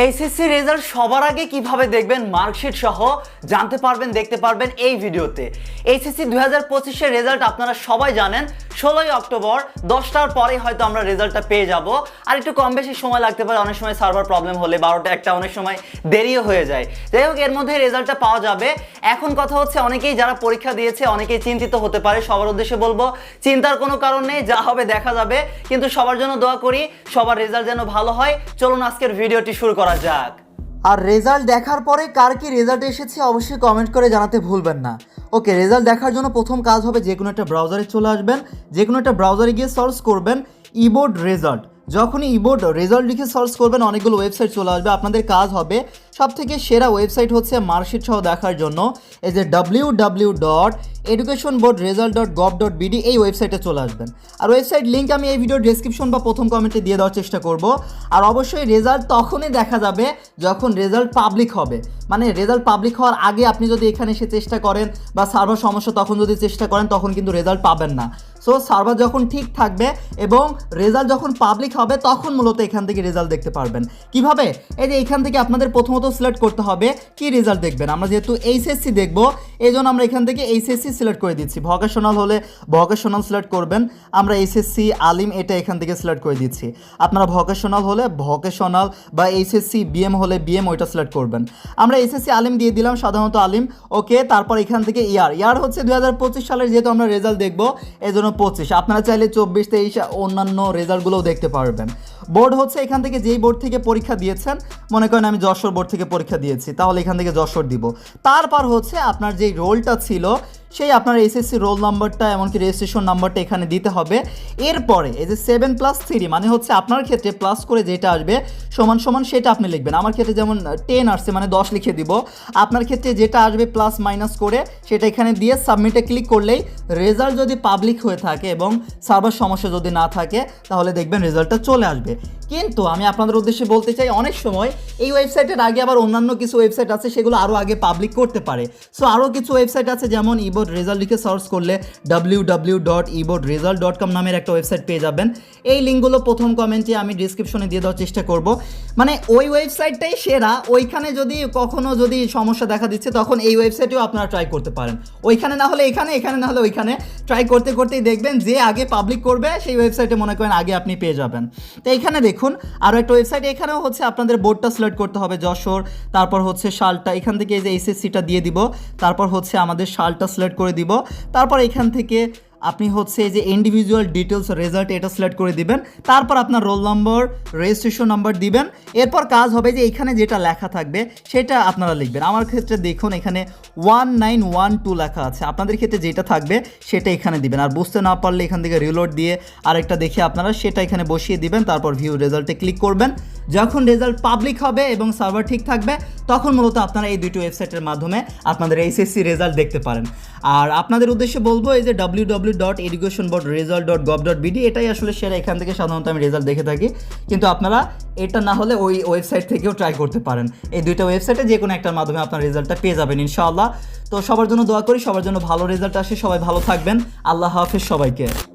HSC result সবার আগে কীভাবে দেখবেন মার্কশিট সহ জানতে পারবেন, দেখতে পারবেন এই ভিডিওতে। এইচএসসি দু হাজার পঁচিশের রেজাল্ট আপনারা সবাই জানেন ষোলোই অক্টোবর, দশটার পরেই হয়তো আমরা রেজাল্টটা পেয়ে যাব। আর একটু কম বেশি সময় লাগতে পারে, অনেক সময় সার্ভার প্রবলেম হলে বারোটা একটা অনেক সময় দেরিও হয়ে যায়। যাই হোক, এর মধ্যে রেজাল্টটা পাওয়া যাবে। এখন কথা হচ্ছে অনেকেই যারা পরীক্ষা দিয়েছে, অনেকেই চিন্তিত হতে পারে। সবার উদ্দেশ্যে বলব, চিন্তার কোনো কারণ নেই, যা হবে দেখা যাবে। কিন্তু সবার জন্য দোয়া করি, সবার রেজাল্ট যেন ভালো হয়। চলুন আজকের ভিডিওটি শুরু করা যাক। আর রেজাল্ট দেখার পরে কার কি রেজাল্ট এসেছে অবশ্যই কমেন্ট করে জানাতে ভুলবেন না। ওকে রেজাল্ট দেখার জন্য প্রথম কাজ হবে যে কোনো একটা ব্রাউজারে চলে আসবেন, যে কোনো একটা ব্রাউজারে গিয়ে সার্চ করবেন ইবোর্ড রেজাল্ট যখনই ইবোর্ড রেজাল্ট লিখে সার্চ করবেন, অনেকগুলো ওয়েবসাইট চলে আসবে। আপনাদের কাজ হবে সব থেকে সেরা ওয়েবসাইট হচ্ছে মার্কশিট সহ দেখার জন্য। এই যে W W dot education board result dot gov dot BD এই ওয়েবসাইটে চলে আসবেন। আর ওয়েবসাইট লিঙ্ক আমি এই ভিডিও ডেসক্রিপশন বা প্রথম কমেন্টে দিয়ে দেওয়ার চেষ্টা করব। আর অবশ্যই রেজাল্ট তখনই দেখা যাবে যখন রেজাল্ট পাবলিক হবে। মানে রেজাল্ট পাবলিক হওয়ার আগে আপনি যদি এখানে এসে চেষ্টা করেন বা সার্ভার সমস্যা, তখন যদি চেষ্টা করেন, তখন কিন্তু রেজাল্ট পাবেন না। সো সার্ভার যখন ঠিক থাকবে এবং রেজাল্ট যখন পাবলিক হবে, তখন মূলত এখান থেকে রেজাল্ট দেখতে পারবেন। কীভাবে? এই যে এখান থেকে আপনাদের প্রথমত সিলেক্ট করতে হবে, কি রেজাল্ট দেখবেন? আমরা যেহেতু এইচএসসি দেখব এই জন্য আমরা এখান থেকে এইচএসসি সিলেক্ট করে দিচ্ছি। ভকেশনাল হলে ভকেশনাল সিলেক্ট করবেন। আমরা এইচএসসি আলিম, এটা এখান থেকে সিলেক্ট করে দিচ্ছি। আপনারা ভকেশনাল হলে ভকেশনাল বা এইচএসসি বিএম হলে বিএম ওইটা সিলেক্ট করবেন। আমরা এইচএসসি আলিম দিয়ে দিলাম, সাধারণত আলিম। ওকে তারপর এখান থেকে ইয়ার ইয়ার হচ্ছে দু হাজার পঁচিশ সালের যেহেতু আমরা রেজাল্ট দেখব এই জন্য পঁচিশ। আপনারা চাইলে চব্বিশ, তেইশ, অন্যান্য রেজাল্টগুলোও দেখতে পারবেন। বোর্ড হচ্ছে এখান থেকে যেই বোর্ড থেকে পরীক্ষা দিয়েছেন, মনে করেন আমি যশোর বোর্ড থেকে পরীক্ষা দিয়েছি, তাহলে এখান থেকে যশোর দিব। তারপর হচ্ছে আপনার যেই রোলটা ছিল সেই আপনার এসএসসি রোল নাম্বারটা এমনকি রেজিস্ট্রেশন নাম্বারটা এখানে দিতে হবে। এরপরে এই যে সেভেন প্লাস থ্রি মানে হচ্ছে আপনার ক্ষেত্রে প্লাস করে যেটা আসবে, সমান সমান সেটা আপনি লিখবেন। আমার ক্ষেত্রে যেমন টেন আসছে মানে দশ লিখে দিব। আপনার ক্ষেত্রে যেটা আসবে প্লাস মাইনাস করে, সেটা এখানে দিয়ে সাবমিটে ক্লিক করলেই রেজাল্ট যদি পাবলিক হয়ে থাকে এবং সার্ভার সমস্যা যদি না থাকে, তাহলে দেখবেন রেজাল্টটা চলে আসবে। কিন্তু আমি আপনাদের উদ্দেশ্যে বলতে চাই, অনেক সময় এই ওয়েবসাইটের আগে আবার অন্যান্য কিছু ওয়েবসাইট আছে, সেগুলো আরও আগে পাবলিক করতে পারে। সো আরও কিছু ওয়েবসাইট আছে, যেমন ইবোর্ড রেজাল্ট লিখে সার্চ করলে ডাব্লিউ নামের একটা ওয়েবসাইট পেয়ে যাবেন। এই লিঙ্কগুলো প্রথম কমেন্টে আমি ডিসক্রিপশনে দিয়ে দেওয়ার চেষ্টা করব। মানে ওই ওয়েবসাইটটাই সেরা, ওইখানে যদি কখনো যদি সমস্যা দেখা দিচ্ছে, তখন এই ওয়েবসাইটেও আপনারা ট্রাই করতে পারেন। ওইখানে না হলে এখানে এখানে না হলে ওইখানে। ট্রাই করতে করতেই দেখবেন যে আগে পাবলিক করবে, সেই ওয়েবসাইটে মনে করেন আগে আপনি পেয়ে যাবেন। তো এইখানে দেখুন আরও একটা ওয়েবসাইট এখানেও হচ্ছে আপনাদের বোর্ডটা সিলেক্ট করতে হবে যশোর, তারপর হচ্ছে শালটা, এখান থেকে এই যে এসএসসিটা দিয়ে দিব, তারপর হচ্ছে আমাদের শালটা সিলেক্ট করে দিব। তারপর এখান থেকে আপনি হচ্ছে যে ইন্ডিভিজুয়াল ডিটেলস রেজাল্ট এটা সিলেক্ট করে দিবেন। তারপর আপনার রোল নম্বর রেজিস্ট্রেশন নাম্বার দিবেন। এরপর কাজ হবে যে এখানে যেটা লেখা থাকবে সেটা আপনারা লিখবেন। আমার ক্ষেত্রে দেখুন এখানে ওয়ান নাইন ওয়ান টু লেখা আছে। আপনাদের ক্ষেত্রে যেটা থাকবে সেটা এখানে দিবেন। আর বুঝতে না পারলে এখান থেকে রিলোড দিয়ে আরেকটা দেখে আপনারা সেটা এখানে বসিয়ে দিবেন। তারপর ভিউ রেজাল্টে ক্লিক করবেন। যখন রেজাল্ট পাবলিক হবে এবং সার্ভার ঠিক থাকবে, তখন মূলত আপনারা এই দুটো ওয়েবসাইটের মাধ্যমে আপনাদের এইচএসসি রেজাল্ট দেখতে পারেন। আর আপনাদের উদ্দেশ্যে বলব, এই যে W W dot education board result dot gov dot BD এটাই আসলে সেরা। এখান থেকে সাধারণত আমি রেজাল্ট দেখে থাকি। কিন্তু আপনারা এটা না হলে ওই ওয়েবসাইট থেকেও ট্রাই করতে পারেন। এই দুইটা ওয়েবসাইটে যে কোনো একটার মাধ্যমে আপনার রেজাল্টটা পেয়ে যাবেন, ইনশাআল্লাহ। তো সবার জন্য দোয়া করি, সবার জন্য ভালো রেজাল্ট আসে। সবাই ভালো থাকবেন। আল্লাহ হাফিজ সবাইকে।